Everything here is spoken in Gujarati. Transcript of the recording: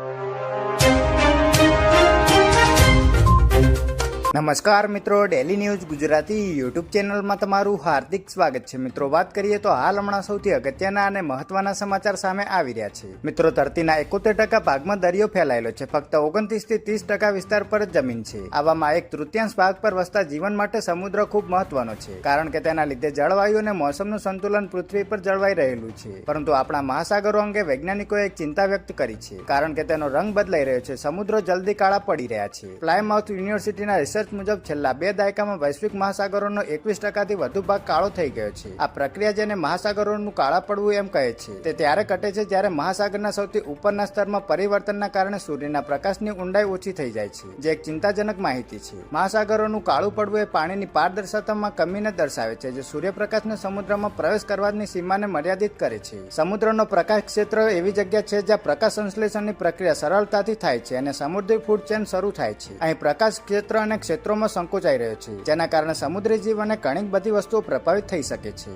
you. નમસ્કાર મિત્રો ડેલી ન્યૂઝ ગુજરાતી યુટ્યુબ ચેનલમાં તમારું હાર્દિક સ્વાગત છે. મિત્રો, વાત કરીએ તો હાલ હમણાં સૌથી અગત્યના અને મહત્વના સમાચાર સામે આવી રહ્યા છે. મિત્રો, ધરતીના એકોતેર ટકા ભાગમાં દરિયો ફેલાયેલો છે. ફક્ત ઓગણત્રીસથી ત્રીસ ટકા વિસ્તાર પર જ જમીન છે. આવામાં એક તૃતીયાંશ ભાગ પર વસતા જીવન માટે સમુદ્ર ખૂબ મહત્વનો છે, કારણ કે તેના લીધે જળવાયુ અને મોસમનું સંતુલન પૃથ્વી પર જળવાઈ રહેલું છે. પરંતુ આપણા મહાસાગરો અંગે વૈજ્ઞાનિકોએ એક ચિંતા વ્યક્ત કરી છે, કારણ કે તેનો રંગ બદલાઈ રહ્યો છે. સમુદ્રો જલ્દી કાળા પડી રહ્યા છે. પ્લાયમાઉથ યુનિવર્સિટીના રિસર્ચ મુજબ છેલ્લા બે દાયકામાં વૈશ્વિક મહાસાગરોનો એકવીસ ટકાથી વધુ ભાગ કાળો થઈ ગયો છે. આ પ્રક્રિયા જેને મહાસાગરોનું કાળા પડવું એમ કહે છે. તે ત્યારે ઘટે છે જ્યારે મહાસાગરના સૌથી ઉપરના સ્તરમાં પરિવર્તનના કારણે સૂર્યના પ્રકાશની ઊંડાઈ ઓછી થઈ જાય છે. જે એક ચિંતાજનક માહિતી છે. મહાસાગરોનું કાળું પડવું એ પાણીની પારદર્શકતામાં કમીને દર્શાવે છે, જે સૂર્યપ્રકાશને સમુદ્રમાં પ્રવેશ કરવાની સીમાને મર્યાદિત કરે છે. સમુદ્રનો પ્રકાશ ક્ષેત્ર એવી જગ્યા છે જ્યાં પ્રકાશ સંશ્લેષણની પ્રક્રિયા સરળતાથી થાય છે અને સમુદ્રી ફૂડ ચેન શરૂ થાય છે. અહીં પ્રકાશ ક્ષેત્ર અને ક્ષેત્રોમાં સંકોચાઈ રહ્યો છે, જેના કારણે સમુદ્રી જીવ અને ઘણી બધી વસ્તુઓ પ્રભાવિત થઈ શકે છે.